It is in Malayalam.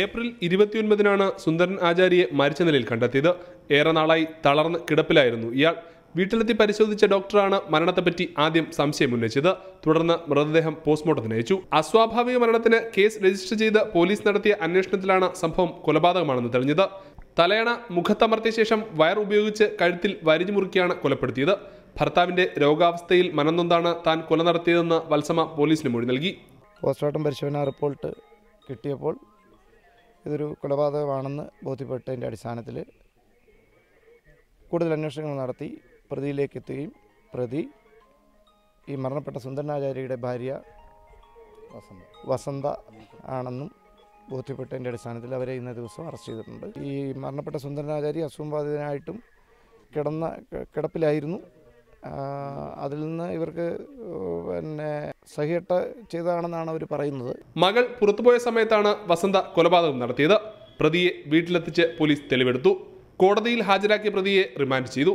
ഏപ്രിൽ ഇരുപത്തിയൊൻപതിനാണ് സുന്ദരൻ ആചാര്യയെ മരിച്ച നിലയിൽ കണ്ടെത്തിയത്. ഏറെ നാളായി തളർന്ന് കിടപ്പിലായിരുന്നു ഇയാൾ. വീട്ടിലെത്തി പരിശോധിച്ച ഡോക്ടറാണ് മരണത്തെപ്പറ്റി ആദ്യം സംശയം ഉന്നയിച്ചത്. തുടർന്ന് മൃതദേഹം പോസ്റ്റ്മോർട്ടത്തിന് അയച്ചു. അസ്വാഭാവിക മരണത്തിന് കേസ് രജിസ്റ്റർ ചെയ്ത് പോലീസ് നടത്തിയ അന്വേഷണത്തിലാണ് സംഭവം കൊലപാതകമാണെന്ന് തെളിഞ്ഞത്. തലയണ മുഖത്തമർത്തിയ ശേഷം വയർ ഉപയോഗിച്ച് കഴുത്തിൽ വരിഞ്ഞു മുറുക്കിയാണ് കൊലപ്പെടുത്തിയത്. ഭർത്താവിന്റെ രോഗാവസ്ഥയിൽ മനംനൊന്താണ് താൻ കൊല നടത്തിയതെന്ന് വത്സമ പോലീസിന് മൊഴി നൽകി. പോസ്റ്റ്മോർട്ടം പരിശോധന റിപ്പോർട്ട് കിട്ടിയപ്പോൾ ഇതൊരു കൊലപാതകമാണെന്ന് ബോധ്യപ്പെട്ടതിന്റെ അടിസ്ഥാനത്തിൽ കൂടുതൽ അന്വേഷണങ്ങൾ നടത്തി പ്രതിയിലേക്ക് എത്തുകയും പ്രതി ഈ മരണപ്പെട്ട സുന്ദരനാചാര്യയുടെ ഭാര്യ വസന്ത. ആണെന്നും ബോധ്യപ്പെട്ടതിന്റെ അടിസ്ഥാനത്തിൽ അവരെ ഇന്ന ദിവസം അറസ്റ്റ് ചെയ്തിട്ടുണ്ട്. ഈ മരണപ്പെട്ട സുന്ദരനാചാരി അസുഖബാധിതനായിട്ടും കിടന്ന കിടപ്പിലായിരുന്നു. അതിൽ നിന്ന് ഇവർക്ക് പിന്നെ സഹിയട്ട ചെയ്തതാണെന്നാണ് അവർ പറയുന്നത്. മകൾ പുറത്തുപോയ സമയത്താണ് വസന്ത കൊലപാതകം നടത്തിയത്. പ്രതിയെ വീട്ടിലെത്തിച്ച് പോലീസ് തെളിവെടുത്തു. കോടതിയിൽ ഹാജരാക്കിയ പ്രതിയെ റിമാൻഡ് ചെയ്തു.